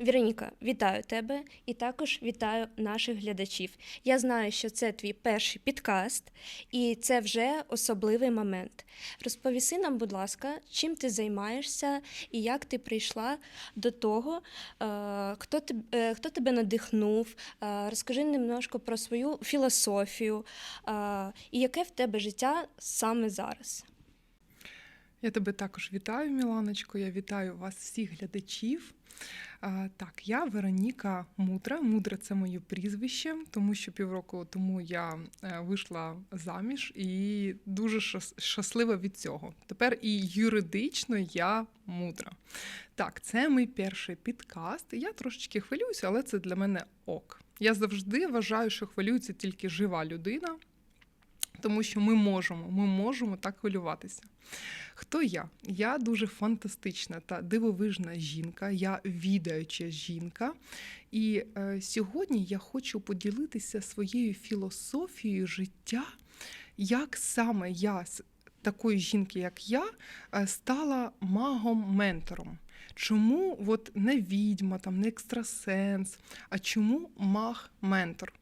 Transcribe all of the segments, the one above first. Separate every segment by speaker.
Speaker 1: Віроніка, вітаю тебе і також вітаю наших глядачів. Я знаю, що це твій перший підкаст, і це вже особливий момент. Розповіси нам, будь ласка, чим ти займаєшся і як ти прийшла до того, е, хто, теб- е, хто тебе надихнув. Е, Розкажи немножко про свою філософію е, і яке в тебе життя саме зараз.
Speaker 2: Я тебе також вітаю, Міланочко. Я вітаю вас, всіх глядачів. Так, я Вероніка Мудра. Мудра це моє прізвище, тому що півроку тому я е, вийшла заміж і дуже щаслива від цього. Тепер і юридично я мудра. Так, це мій перший підкаст. Я трошечки хвилююся, але це для мене ок. Я завжди вважаю, що хвилюється тільки жива людина, тому що ми можемо, ми можемо так хвилюватися. Хто я? Я дуже фантастична та дивовижна жінка, я відаюча жінка. І е, сьогодні я хочу поділитися своєю філософією життя, як саме я з такої жінки, як я, е, стала магом-ментором. Чому от не відьма, там, не екстрасенс, а чому маг-ментор?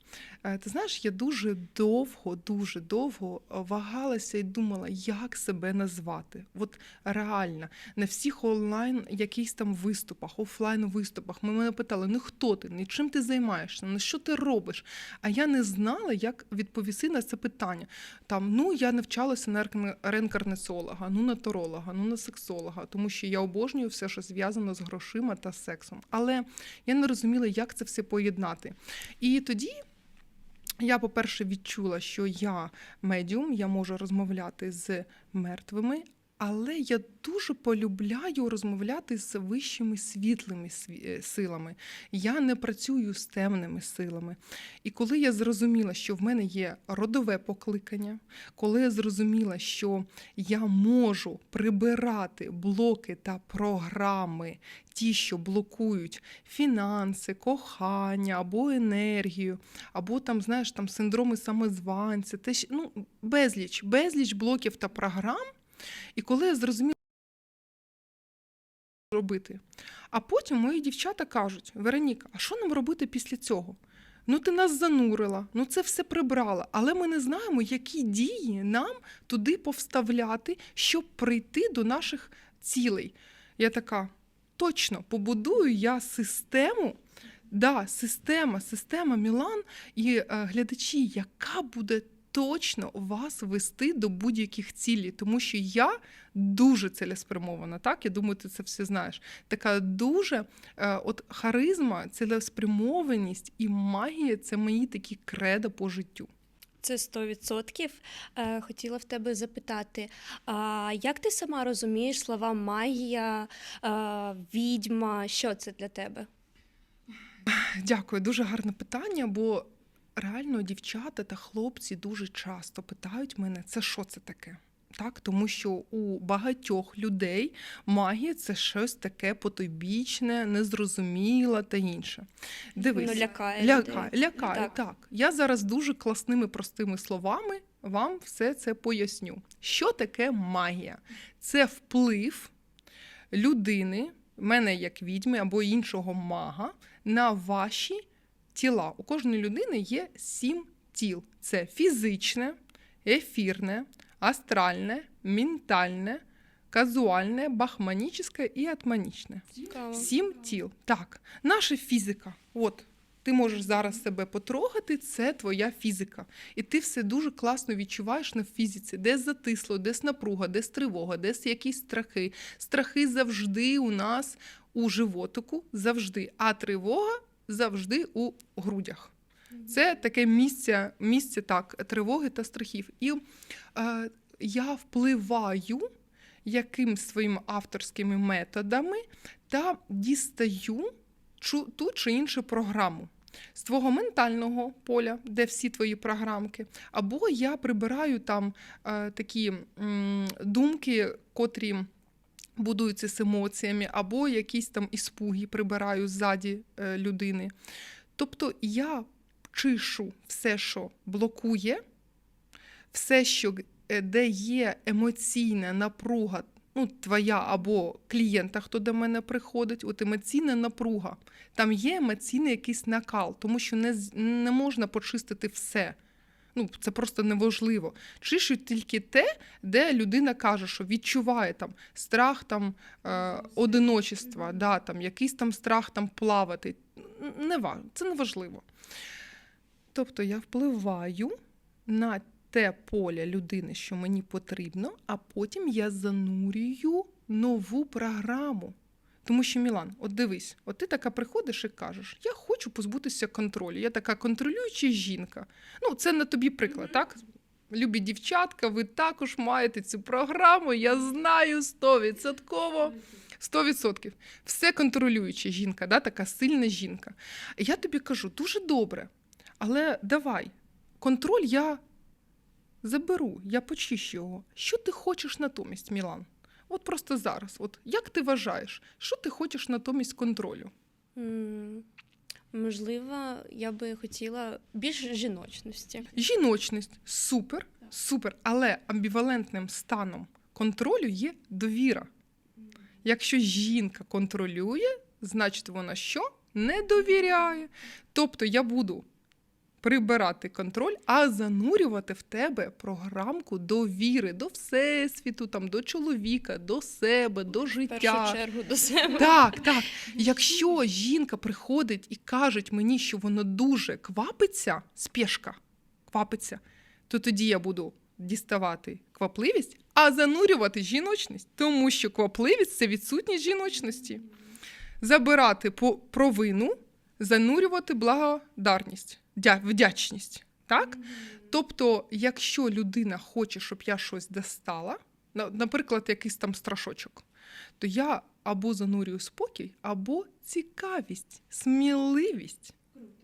Speaker 2: Е, Ти знаєш, я дуже довго, дуже довго вагалася і думала, як себе назвати. От реально, на всіх онлайн якихось там виступах, офлайн виступах. Ми мене питали, ну хто ти, ну, чим ти займаєшся, ну що ти робиш? А я не знала, як відповісти на це питання. Там, ну я навчалася на реінкарнаціолога, ну на таролога, ну на сексолога, тому що я обожнюю все, що зв'язано з грошима та сексом. Але я не розуміла, як це все поєднати. І тоді я, по-перше, відчула, що я медіум, я можу розмовляти з мертвими, але я дуже полюбляю розмовляти з вищими світлими е, силами. Я не працюю з темними силами. І коли я зрозуміла, що в мене є родове покликання, коли я зрозуміла, що я можу прибирати блоки та програми, ті, що блокують фінанси, кохання або енергію, або там, знаєш, там синдроми самозванця, те, ну, безліч, безліч блоків та програм. І коли я зрозуміла, що робити. А потім мої дівчата кажуть: Вероніка, а що нам робити після цього? Ну, ти нас занурила, ну це все прибрала, але ми не знаємо, які дії нам туди повставляти, щоб прийти до наших цілей. Я така, точно, побудую я систему. Да, система, система Мілан і е, глядачі, яка буде точно вас вести до будь-яких цілей, тому що я дуже цілеспрямована. Так, я думаю, ти це все знаєш. Така дуже е, от харизма, цілеспрямованість і магія це мої такі кредо по життю.
Speaker 1: Це 100%. Е, Хотіла в тебе запитати, а як ти сама розумієш слова магія, е, відьма? Що це для тебе?
Speaker 2: Дякую, дуже гарне питання, бо реально дівчата та хлопці дуже часто питають мене, це що це таке? Так, тому що у багатьох людей магія це щось таке потойбічне, незрозуміле та інше. Дивись,
Speaker 1: Ну, лякає
Speaker 2: лякає,
Speaker 1: людей.
Speaker 2: лякає
Speaker 1: Так.
Speaker 2: так. Я зараз дуже класними простими словами вам все це поясню. Що таке магія? Це вплив людини, мене як відьми або іншого мага, на ваші тіла. У кожної людини є сім тіл: це фізичне, ефірне, астральне, ментальне, казуальне, бахманічне і атманічне.
Speaker 1: Цікаво.
Speaker 2: Сім тіл. Так, наша фізика. От. Ти можеш зараз себе потрогати, це твоя фізика. І ти все дуже класно відчуваєш на фізиці, десь затисло, десь напруга, десь тривога, десь якісь страхи. Страхи завжди у нас у животику, завжди, а тривога завжди у грудях. Це таке місце, місце так, тривоги та страхів. І е, я впливаю якимсь своїми авторськими методами та дістаю чу- ту чи іншу програму з твого ментального поля, де всі твої програмки, або я прибираю там е, такі м, думки, котрі будуються з емоціями, або якісь там іспуги прибираю ззаді е, людини. Тобто я чишу все, що блокує, все, що е, де є емоційна напруга ну, твоя або клієнта, хто до мене приходить, от емоційна напруга. Там є емоційний якийсь накал, тому що не, не можна почистити все. Ну, це просто неважливо. Чищуть тільки те, де людина каже, що відчуває там страх там, е, одиночества, да, там, якийсь там страх там плавати. Не, це не важливо. Тобто я впливаю на те поле людини, що мені потрібно, а потім я занурюю нову програму. Тому що Мілан, от дивись, от ти така приходиш і кажеш: я хочу позбутися контролю. Я така контролююча жінка. Ну, це на тобі приклад, так? Любі дівчатка, ви також маєте цю програму, я знаю стовідсотково. 100%. Все контролююча жінка, да, така сильна жінка. Я тобі кажу, дуже добре, але давай, контроль я заберу, я почищу його. Що ти хочеш натомість, Мілан? От просто зараз. От як ти вважаєш, що ти хочеш натомість контролю?
Speaker 1: Можливо, я би хотіла більш жіночності.
Speaker 2: Жіночність супер, супер, але амбівалентним станом контролю є довіра. Якщо жінка контролює, значить вона що? Не довіряє. Тобто я буду прибирати контроль, а занурювати в тебе програмку довіри до всесвіту, там, до чоловіка, до себе, до життя.
Speaker 1: В першу чергу до себе.
Speaker 2: Так, так. Якщо жінка приходить і каже мені, що вона дуже квапиться, спешка, квапиться, то тоді я буду діставати квапливість, а занурювати жіночність, тому що квапливість це відсутність жіночності. Забирати по провину, занурювати благодарність, вдячність. Так? Тобто, якщо людина хоче, щоб я щось достала, наприклад, якийсь там страшочок, то я або занурюю спокій, або цікавість, сміливість.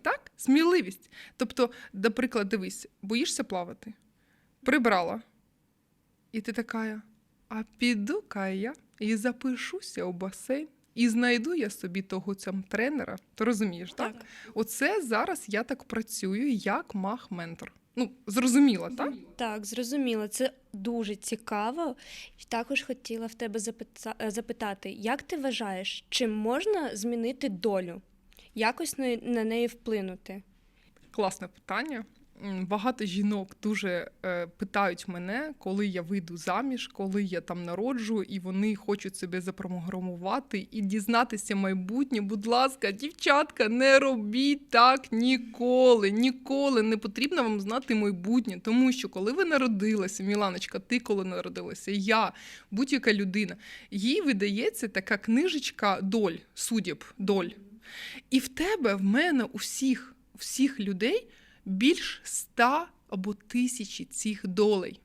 Speaker 2: Так? Сміливість. Тобто, наприклад, дивись, боїшся плавати, прибрала. І ти така, а піду-ка я і запишуся у басейн, і знайду я собі того цям тренера. Ти розумієш, так?
Speaker 1: Так.
Speaker 2: Оце зараз я так працюю як мах-ментор. Ну, зрозуміло, так?
Speaker 1: Так, зрозуміло, це дуже цікаво. І Також хотіла в тебе запита- е, запитати, як ти вважаєш, чи можна змінити долю? Якось на неї вплинути?
Speaker 2: Класне питання. Багато жінок дуже е, питають мене, коли я вийду заміж, коли я там народжу, і вони хочуть себе запрограмувати і дізнатися майбутнє. Будь ласка, дівчатка, не робіть так ніколи. Ніколи не потрібно вам знати майбутнє. Тому що коли ви народилася, Міланочка, ти коли народилася, я, будь-яка людина, їй видається така книжечка доль, судіб, доль. І в тебе, в мене, у всіх, всіх людей більш ста або тисячі цих долей,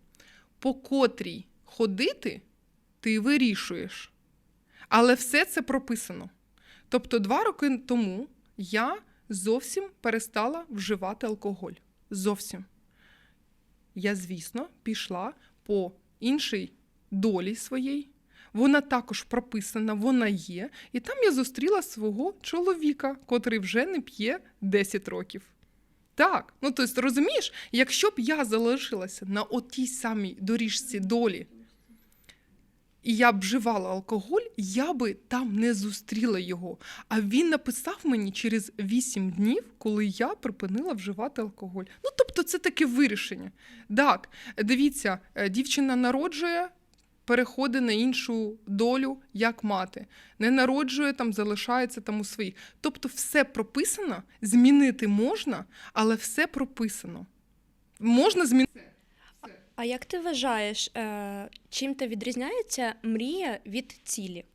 Speaker 2: по котрій ходити ти вирішуєш. Але все це прописано. Тобто, два роки тому я зовсім перестала вживати алкоголь. Зовсім. Я, звісно, пішла по іншій долі своїй. Вона також прописана, вона є. І там я зустріла свого чоловіка, котрий вже не п'є 10 років. Так, ну тобто, розумієш, якщо б я залишилася на отій самій доріжці долі, і я б вживала алкоголь, я би там не зустріла його. А він написав мені через 8 днів, коли я припинила вживати алкоголь. Ну, тобто, це таке вирішення. Так, дивіться, е, дівчина народжує, переходить на іншу долю, як мати. Не народжує, там залишається там у своїх. Тобто, все прописано, змінити можна, але все прописано. Можна змінити.
Speaker 1: А як ти вважаєш, е, чим та відрізняється мрія від цілі?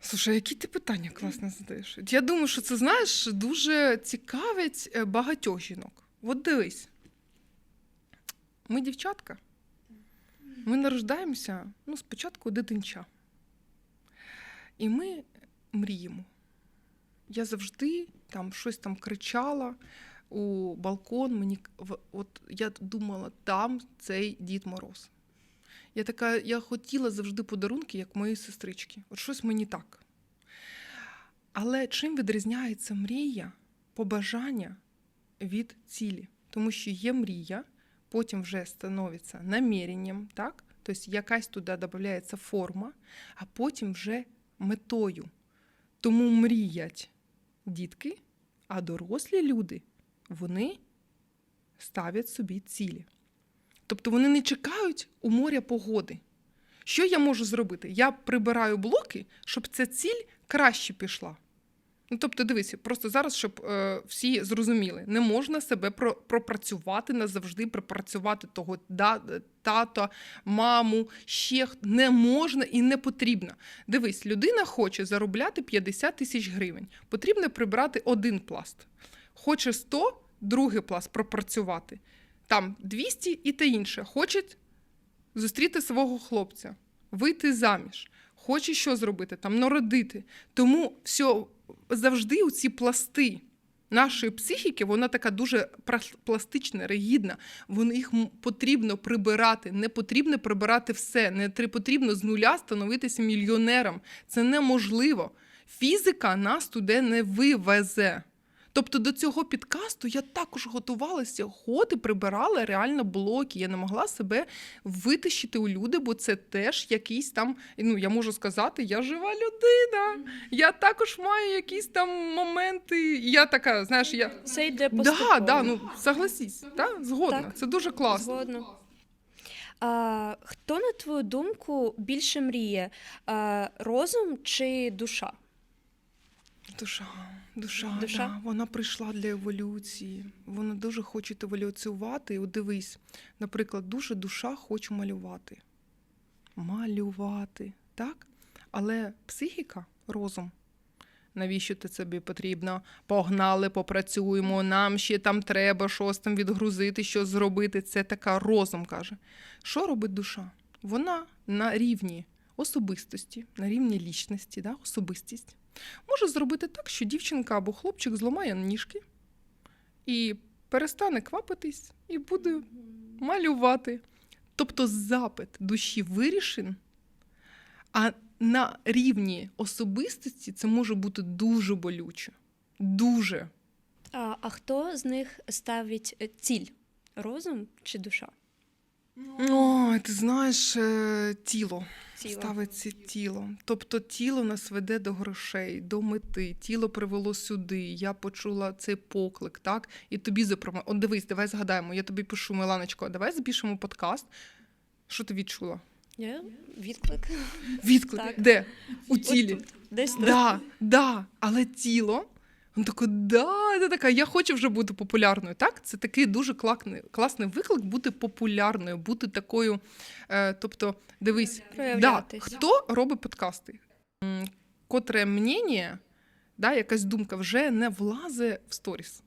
Speaker 2: Слушай, які ти питання класно задаєш? Я думаю, що це знаєш дуже цікавить е, багатьох жінок. От дивись. Ми дівчатка. Ми нарождаємося ну, спочатку дитинча. І ми мріємо. Я завжди там щось там кричала у балкон. Мені от я думала, там цей Дід Мороз. Я така, я хотіла завжди подарунки, як мої сестрички. От щось мені так. Але чим відрізняється мрія, побажання від цілі? Тому що є мрія, потім вже становиться наміренням, так? тобто якась туди додається форма, а потім вже метою. Тому мріять дітки, а дорослі люди вони ставлять собі цілі. Тобто вони не чекають у моря погоди. Що я можу зробити? Я прибираю блоки, щоб ця ціль краще пішла. Ну, тобто, дивися, просто зараз, щоб е, всі зрозуміли, не можна себе про, пропрацювати назавжди, пропрацювати того да, тата, маму, ще не можна і не потрібно. Дивись, людина хоче заробляти 50 тисяч гривень. Потрібно прибрати один пласт. Хоче 100, другий пласт пропрацювати. Там 200 і те інше. Хоче зустріти свого хлопця, вийти заміж. Хоче що зробити, там народити. Тому все завжди у ці пласти нашої психіки, вона така дуже пластична, ригідна. Вони їх потрібно прибирати. Не потрібно прибирати все. Не потрібно з нуля становитися мільйонером. Це неможливо. Фізика нас туди не вивезе. Тобто до цього підкасту я також готувалася, год і прибирала реально блоки. Я не могла себе витащити у люди, бо це теж якийсь там, ну я можу сказати, я жива людина. Я також маю якісь там моменти. Я така, знаєш, я
Speaker 1: Це йде
Speaker 2: да,
Speaker 1: поступово.
Speaker 2: да, ну согласись, да, згодна.
Speaker 1: Так.
Speaker 2: Це дуже класно.
Speaker 1: Згодна. А, хто, на твою думку, більше мріє? А, розум чи душа?
Speaker 2: Душа, душа,
Speaker 1: Душа?
Speaker 2: Да, вона прийшла для еволюції. Вона дуже хоче еволюціювати. І от дивись, наприклад, дуже душа хоче малювати. Малювати, так? Але психіка, розум. Навіщо це тобі потрібно? Погнали, попрацюємо, нам ще там треба щось там відгрузити, щось зробити. Це така розум каже. Що робить душа? Вона на рівні особистості, на рівні лічності, да? особистість може зробити так, що дівчинка або хлопчик зламає ніжки і перестане квапитись і буде малювати. Тобто запит душі вирішен, а на рівні особистості це може бути дуже болюче. Дуже.
Speaker 1: А, а хто з них ставить е, ціль? Розум чи душа?
Speaker 2: Ой, ти знаєш, е, тіло.
Speaker 1: Тіло.
Speaker 2: Ставиться тіло. Тобто тіло нас веде до грошей, до мети. Тіло привело сюди. Я почула цей поклик, так? І тобі запромо. От дивись, давай згадаємо. Я тобі пишу, Миланочко, давай запишемо подкаст. Що ти відчула?
Speaker 1: Я відклик.
Speaker 2: Відклик.
Speaker 1: Так.
Speaker 2: Де? У тілі.
Speaker 1: Десь.
Speaker 2: Да, да. Але тіло. Він такий, да, це така, я хочу вже бути популярною. Так, це такий дуже класний, класний виклик бути популярною, бути такою. Е, тобто, дивись, да, хто робить подкасти? Котре мнення, да, якась думка вже не влазить в сторіс.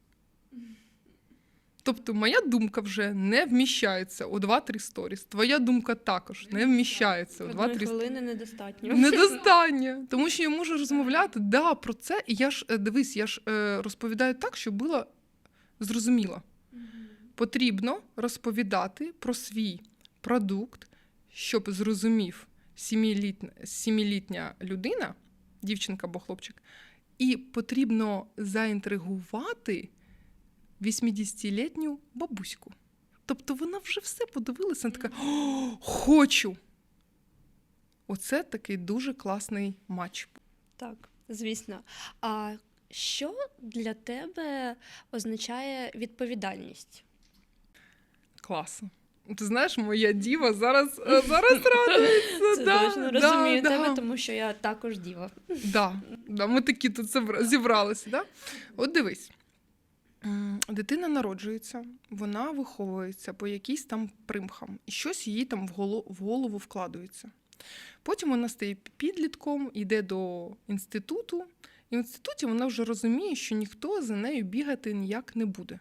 Speaker 2: Тобто, моя думка вже не вміщається у 2-3 сторіс. Твоя думка також не вміщається у 2-3
Speaker 1: Одної
Speaker 2: сторіс.
Speaker 1: хвилини недостатньо.
Speaker 2: Недостатньо, тому що я можу розмовляти да, про це, і я ж е, дивись, я ж е, розповідаю так, щоб було зрозуміло. Потрібно розповідати про свій продукт, щоб зрозумів сімілітня людина, дівчинка або хлопчик, і потрібно заінтригувати 80-літню бабуську. Тобто вона вже все подивилася, вона така О, хочу. Оце такий дуже класний матч.
Speaker 1: Так, звісно. А що для тебе означає відповідальність?
Speaker 2: Класно. Ти знаєш, моя діва зараз, е, зараз радується.
Speaker 1: Це
Speaker 2: да,
Speaker 1: точно
Speaker 2: да,
Speaker 1: розумію
Speaker 2: да.
Speaker 1: тебе, тому що я також діва.
Speaker 2: Да, да, ми такі тут зібралися. Да? От дивись. Дитина народжується, вона виховується по якійсь там примхам, і щось їй там в голову, в голову вкладується. Потім вона стає підлітком, йде до інституту, і в інституті вона вже розуміє, що ніхто за нею бігати ніяк не буде.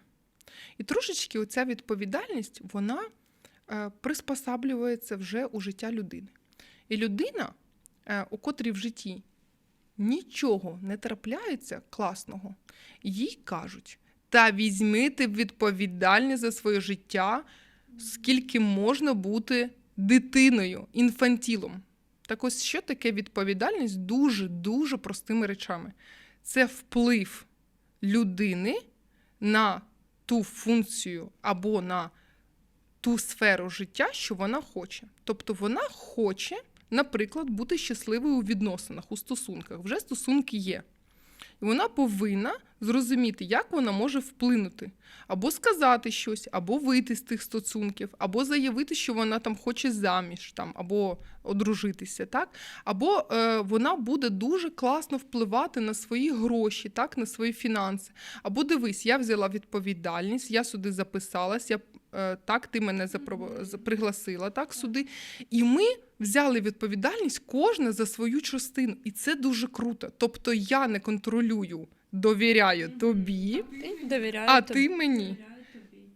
Speaker 2: І трошечки оця відповідальність, вона е, приспосаблюється вже у життя людини. І людина, е, у котрій в житті нічого не трапляється класного, їй кажуть: та візьми ти відповідальність за своє життя, скільки можна бути дитиною, інфантілом. Так ось що таке відповідальність дуже-дуже простими речами. Це вплив людини на ту функцію або на ту сферу життя, що вона хоче. Тобто вона хоче, наприклад, бути щасливою у відносинах, у стосунках. Вже стосунки є. І вона повинна зрозуміти, як вона може вплинути, або сказати щось, або вийти з тих стосунків, або заявити, що вона там хоче заміж, там, або одружитися, так? або е, вона буде дуже класно впливати на свої гроші, так, на свої фінанси. Або дивись, я взяла відповідальність, я сюди записалась, я, е, так, ти мене запро... пригласила так, сюди. І ми взяли відповідальність кожна за свою частину. І це дуже круто. Тобто я не контролюю, довіряю тобі,
Speaker 1: довіряю
Speaker 2: а
Speaker 1: тобі.
Speaker 2: ти мені.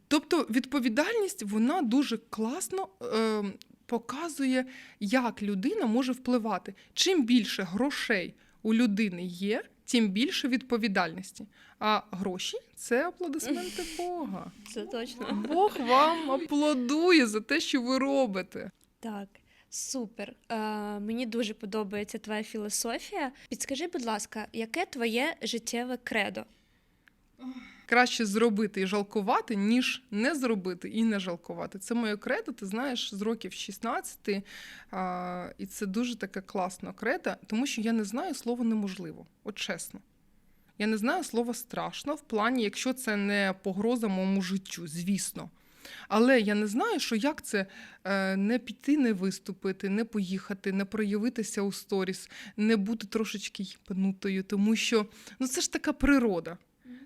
Speaker 2: Тобто відповідальність вона дуже класно е, показує, як людина може впливати. Чим більше грошей у людини є, тим більше відповідальності. А гроші це аплодисменти Бога.
Speaker 1: Це точно.
Speaker 2: Бог вам аплодує за те, що ви робите.
Speaker 1: Так, супер. Е, мені дуже подобається твоя філософія. Підскажи, будь ласка, яке твоє життєве кредо?
Speaker 2: Краще зробити і жалкувати, ніж не зробити і не жалкувати. Це моє кредо, ти знаєш, з років 16, а, і це дуже таке класне кредо, тому що я не знаю слова неможливо, от чесно. Я не знаю слова страшно в плані, якщо це не погроза моєму життю, звісно. Але я не знаю, що як це е, не піти, не виступити, не поїхати, не проявитися у сторіс, не бути трошечки їбанутою, тому що ну це ж така природа.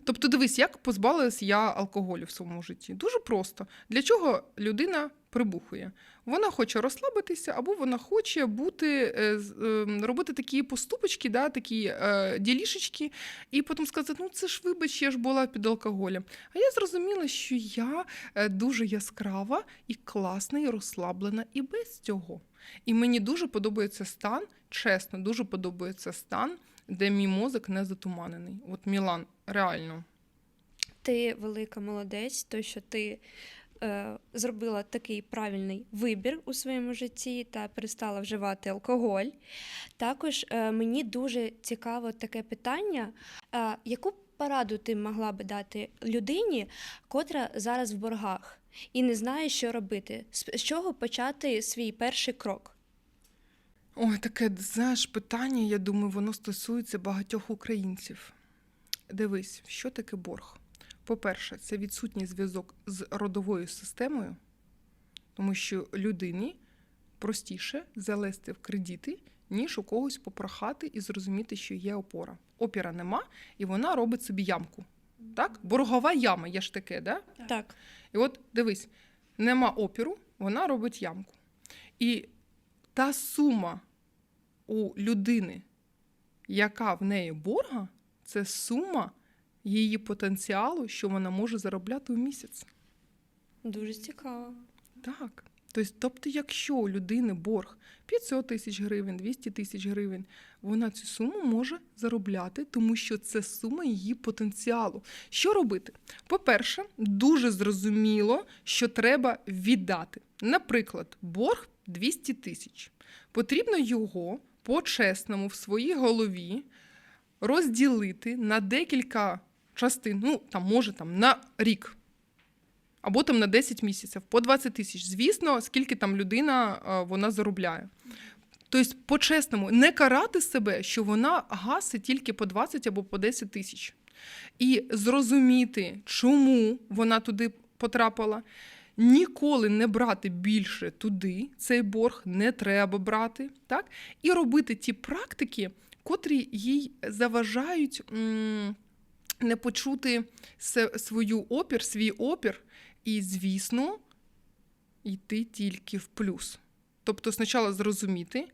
Speaker 2: Тобто, дивись, як позбавилась я алкоголю в своєму житті. Дуже просто. Для чого людина прибухує? Вона хоче розслабитися, або вона хоче бути, е, з- е, робити такі поступочки, да, такі е, ділішечки, і потім сказати: ну це ж вибач, я ж була під алкоголем. А я зрозуміла, що я е, дуже яскрава і класна, і розслаблена, і без цього. І мені дуже подобається стан, чесно, дуже подобається стан, де мій мозок не затуманений. От Мілан, реально.
Speaker 1: Ти велика молодець, то що ти е, зробила такий правильний вибір у своєму житті та перестала вживати алкоголь. Також е, мені дуже цікаво таке питання: е, яку пораду ти могла би дати людині, котра зараз в боргах і не знає, що робити? З з чого почати свій перший крок?
Speaker 2: Ой, таке знаєш питання, я думаю, воно стосується багатьох українців. Дивись, що таке борг? По-перше, це відсутній зв'язок з родовою системою, тому що людині простіше залезти в кредити, ніж у когось попрохати і зрозуміти, що є опора. Опіра нема, і вона робить собі ямку. Так? Боргова яма, є ж таке, да?
Speaker 1: Так.
Speaker 2: І от дивись, нема опіру, вона робить ямку. І та сума у людини, яка в неї борга, це сума її потенціалу, що вона може заробляти у місяць.
Speaker 1: Дуже цікаво.
Speaker 2: Так. Тобто, тобто, якщо у людини борг 500 тисяч гривень, 200 тисяч гривень, вона цю суму може заробляти, тому що це сума її потенціалу. Що робити? По-перше, дуже зрозуміло, що треба віддати. Наприклад, борг 200 тисяч. Потрібно його по-чесному в своїй голові розділити на декілька частин, ну там може там на рік або там на 10 місяців, по 20 тисяч. Звісно, скільки там людина вона заробляє. Тобто, по-чесному, не карати себе, що вона гасить тільки по 20 або по 10 тисяч. І зрозуміти, чому вона туди потрапила. Ніколи не брати більше туди, цей борг не треба брати, так? І робити ті практики, котрі їй заважають не почути свою опір, свій опір, і, звісно, йти тільки в плюс. Тобто, спочатку зрозуміти,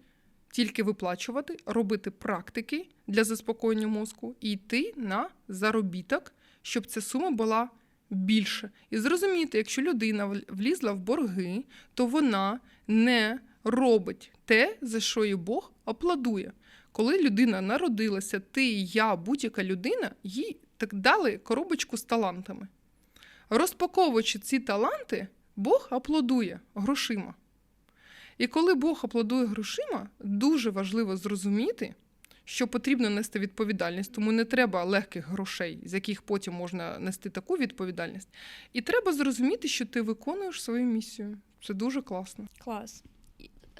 Speaker 2: тільки виплачувати, робити практики для заспокоєння мозку і йти на заробіток, щоб ця сума була більше. І зрозуміти, якщо людина вл- влізла в борги, то вона не робить те, за що їй Бог аплодує. Коли людина народилася, ти, я, будь-яка людина, їй так дали коробочку з талантами. Розпаковуючи ці таланти, Бог аплодує грошима. І коли Бог аплодує грошима, дуже важливо зрозуміти, що потрібно нести відповідальність, тому не треба легких грошей, з яких потім можна нести таку відповідальність. І треба зрозуміти, що ти виконуєш свою місію. Це дуже класно.
Speaker 1: Клас.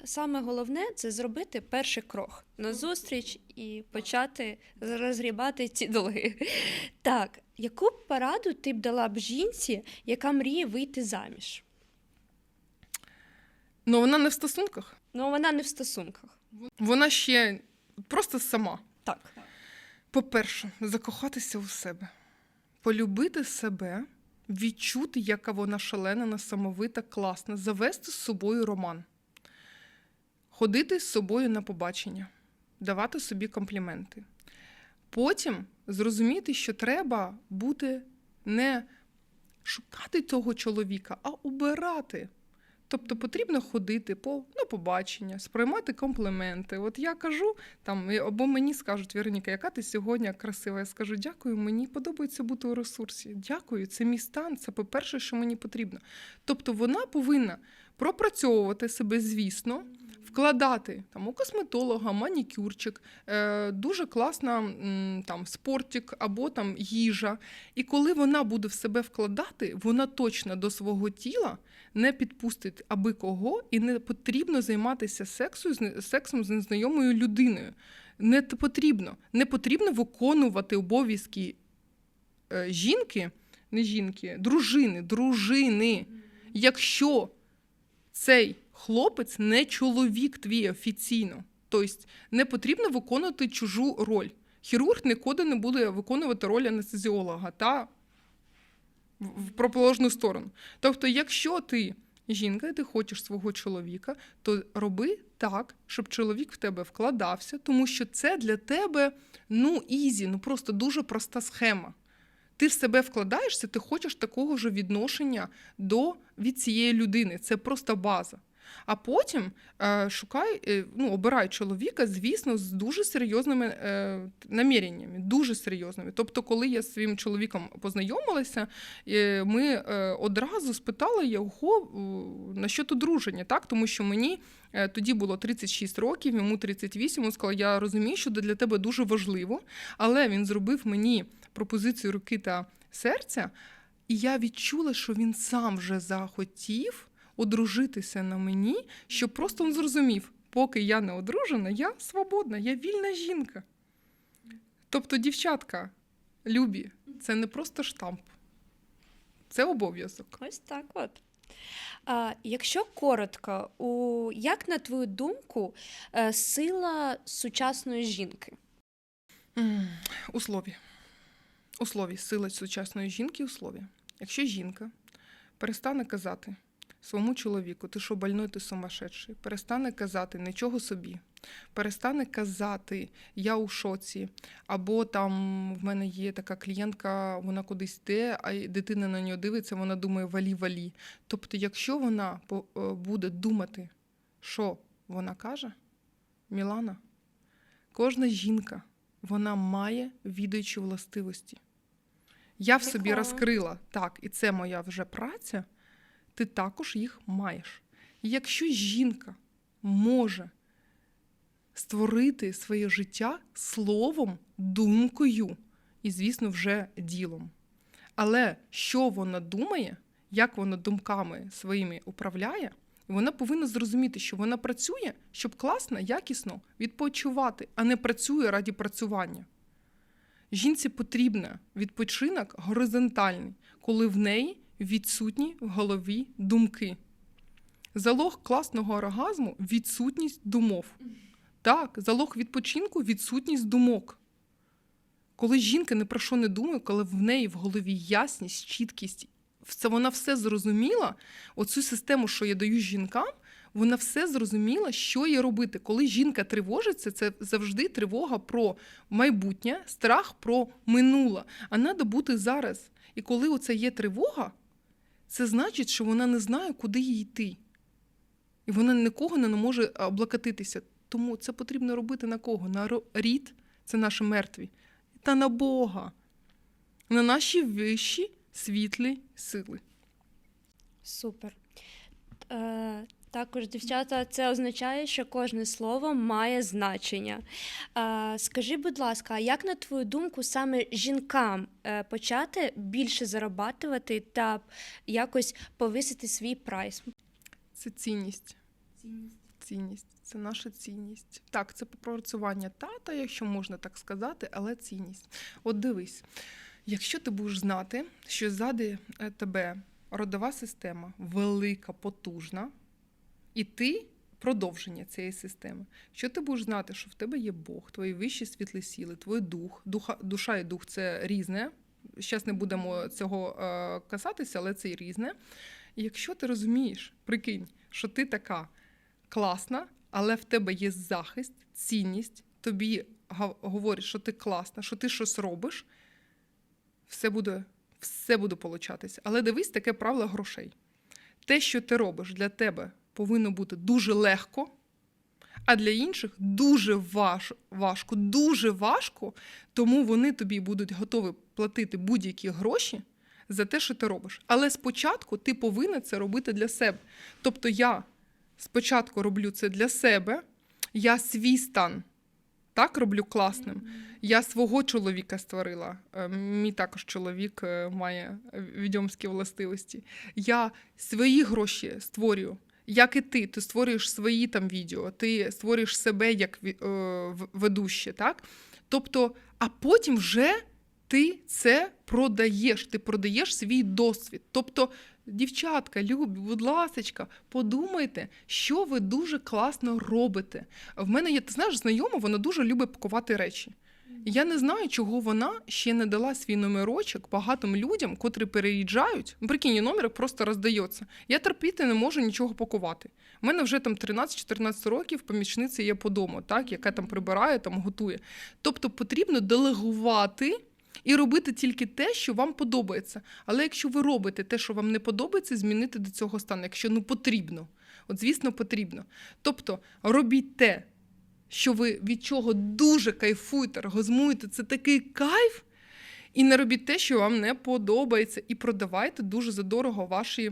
Speaker 1: Саме головне це зробити перший крок на зустріч і почати розгрібати ці долги. Так, яку б пораду ти б дала б жінці, яка мріє вийти заміж?
Speaker 2: Ну вона не в стосунках,
Speaker 1: Ну, вона не в стосунках.
Speaker 2: вона ще просто сама.
Speaker 1: Так.
Speaker 2: По-перше, закохатися у себе, полюбити себе, відчути, яка вона шалена, несамовита, класна, завести з собою роман, ходити з собою на побачення, давати собі компліменти. Потім зрозуміти, що треба бути не шукати того чоловіка, а обирати. Тобто потрібно ходити по на побачення, сприймати компліменти. От я кажу, там або мені скажуть, Вероніка, яка ти сьогодні красива. Я скажу, дякую, мені подобається бути у ресурсі. Дякую, це мій стан, це по-перше, що мені потрібно. Тобто вона повинна пропрацьовувати себе, звісно, вкладати там у косметолога, манікюрчик, е, дуже класна там спортик або там їжа. І коли вона буде в себе вкладати, вона точно до свого тіла не підпустить аби кого, і не потрібно займатися сексом, з сексом з незнайомою людиною. Не потрібно. Не потрібно виконувати обов'язки е, жінки, не жінки, дружини, дружини. Якщо цей хлопець не чоловік твій офіційно, тобто не потрібно виконувати чужу роль. Хірург ніколи не буде виконувати роль анестезіолога та в протилежну сторону. Тобто, якщо ти жінка і ти хочеш свого чоловіка, то роби так, щоб чоловік в тебе вкладався, тому що це для тебе ну ізі, ну просто дуже проста схема. Ти в себе вкладаєшся, ти хочеш такого ж відношення до від цієї людини. Це просто база. А потім е, шукай, е, ну, обирай чоловіка, звісно, з дуже серйозними е, наміреннями, дуже серйозними. Тобто, коли я з своїм чоловіком познайомилася, е, ми е, одразу спитали його е, насчет одруження, так? тому що мені е, тоді було 36 років, йому 38. Він сказав, я розумію, що для тебе дуже важливо, але він зробив мені пропозицію руки та серця, і я відчула, що він сам вже захотів одружитися на мені, щоб просто він зрозумів, поки я не одружена, я свободна, я вільна жінка. Тобто, дівчатка, любі, це не просто штамп, це обов'язок.
Speaker 1: Ось так от. А, якщо коротко, у, як на твою думку, е, сила сучасної жінки?
Speaker 2: У слові. У слові, сила сучасної жінки у слові. Якщо жінка перестане казати своєму чоловіку, ти що больной, ти сумасшедший, перестане казати нічого собі, перестане казати я у шоці, або там в мене є така клієнтка, вона кудись йде, а дитина на нього дивиться, вона думає валі валі. Тобто, якщо вона е, буде думати, що вона каже, Мілана, кожна жінка вона має відаючі властивості. Я в собі розкрила так, і це моя вже праця, ти також їх маєш. І якщо жінка може створити своє життя словом, думкою і, звісно, вже ділом. Але що вона думає, як вона думками своїми управляє, вона повинна зрозуміти, що вона працює, щоб класно, якісно відпочивати, а не працює раді працювання. Жінці потрібен відпочинок горизонтальний, коли в неї відсутні в голові думки. Залог класного оргазму відсутність думов. Так, залог відпочинку відсутність думок. Коли жінка не про що не думає, коли в неї в голові ясність, чіткість, все, вона все зрозуміла, оцю систему, що я даю жінкам, вона все зрозуміла, що їй робити. Коли жінка тривожиться, це завжди тривога про майбутнє, страх про минуле. А треба бути зараз. І коли оце є тривога, це значить, що вона не знає, куди їй йти. І вона нікого не може облакатитися. Тому це потрібно робити на кого? На рід, це наші мертві, та на Бога, на наші вищі світлі сили.
Speaker 1: Супер. Також, дівчата, це означає, що кожне слово має значення. Скажи, будь ласка, а як на твою думку саме жінкам е, почати більше зарабатувати та якось повисити свій прайс?
Speaker 2: Це цінність. Цінність. Цінність, Це наша цінність. Так, це попрацювання тата, якщо можна так сказати, але цінність. От дивись, якщо ти будеш знати, що ззади е, тебе родова система велика, потужна, і ти продовження цієї системи. Що ти будеш знати, що в тебе є Бог, твої вищі світлі сіли, твій дух, духа, душа і дух це різне. Зараз не будемо цього е, касатися, але це і різне. І якщо ти розумієш, прикинь, що ти така класна, але в тебе є захист, цінність, тобі говорять, що ти класна, що ти щось робиш, все буде, все буде получатися. Але дивись таке правило грошей. Те, що ти робиш для тебе, повинно бути дуже легко, а для інших дуже важ, важко, дуже важко, тому вони тобі будуть готові платити будь-які гроші за те, що ти робиш. Але спочатку ти повинна це робити для себе. Тобто я спочатку роблю це для себе, я свій стан так роблю класним. Я свого чоловіка створила. Е, Мій також чоловік е, має відьомські властивості. Я свої гроші створюю. Як і ти, ти створюєш свої там відео, ти створюєш себе як е, ведуще, так? Тобто, а потім вже ти це продаєш, ти продаєш свій досвід. Тобто, дівчатка, любі, будь ласочка, подумайте, що ви дуже класно робите. В мене є, ти знаєш, знайома, вона дуже любить пакувати речі. Я не знаю, чого вона ще не дала свій номерочок багатим людям, котрі переїжджають. Прикинь, номер просто роздається. Я терпіти не можу нічого пакувати. У мене вже там 13-14 років помічниця є по дому, так, яка там прибирає, там готує. Тобто потрібно делегувати і робити тільки те, що вам подобається. Але якщо ви робите те, що вам не подобається, змінити до цього стану, якщо ну потрібно. От, звісно, потрібно. Тобто робіть те, що ви від чого дуже кайфуєте, оргазмуєте, це такий кайф. І не робіть те, що вам не подобається, і продавайте дуже задорого ваші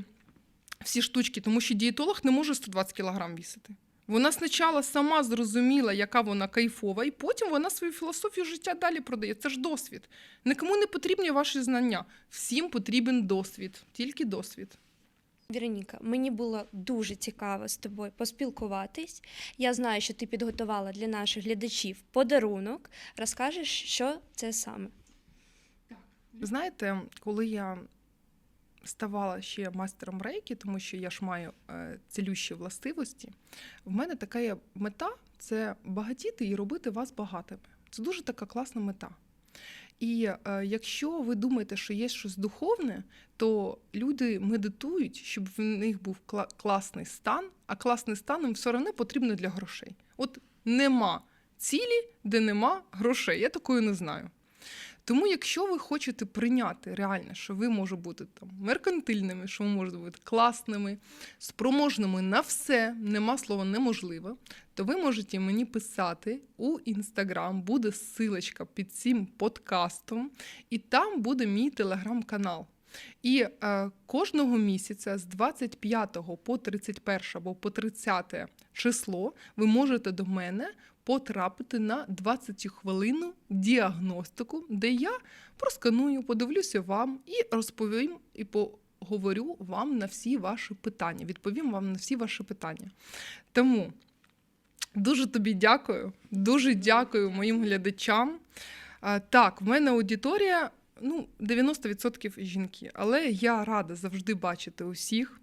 Speaker 2: всі штучки, тому що дієтолог не може 120 кг вісити. Вона спочатку сама зрозуміла, яка вона кайфова, і потім вона свою філософію життя далі продає. Це ж досвід. Нікому не потрібні ваші знання. Всім потрібен досвід, тільки досвід.
Speaker 1: Віроніка, мені було дуже цікаво з тобою поспілкуватись. Я знаю, що ти підготувала для наших глядачів подарунок. Розкажеш, що це саме?
Speaker 2: Знаєте, коли я ставала ще мастером рейки, тому що я ж маю е, цілющі властивості, в мене така є мета це багатіти і робити вас багатими. Це дуже така класна мета. І е, якщо ви думаєте, що є щось духовне, то люди медитують, щоб в них був кла- класний стан, а класний стан їм все одно потрібно для грошей. От нема цілі, де нема грошей. Я такої не знаю. Тому, якщо ви хочете прийняти реально, що ви можете бути там меркантильними, що ви можете бути класними, спроможними на все, нема слова неможливо, то ви можете мені писати у інстаграм, буде ссылочка під цим подкастом, і там буде мій телеграм-канал. І е, кожного місяця з 25 по 31 або по 30 число ви можете до мене потрапити на 20 хвилину діагностику, де я просканую, подивлюся вам і розповім і поговорю вам на всі ваші питання. Відповім вам на всі ваші питання. Тому дуже тобі дякую, дуже дякую моїм глядачам. А, Так, в мене аудиторія ну, 90% жінки, але я рада завжди бачити усіх.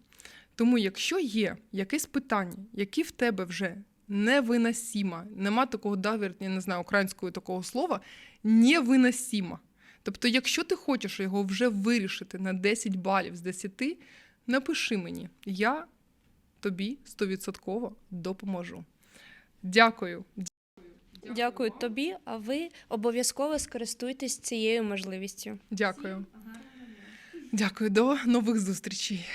Speaker 2: Тому, якщо є якесь питання, які в тебе вже невиносімо, нема такого давір, я не знаю, українською такого слова, невиносімо. Тобто, якщо ти хочеш його вже вирішити на 10 балів з 10, напиши мені, я тобі 100% допоможу. Дякую.
Speaker 1: Дякую тобі, а ви обов'язково скористуйтесь цією можливістю.
Speaker 2: Дякую. Дякую. До нових зустрічей.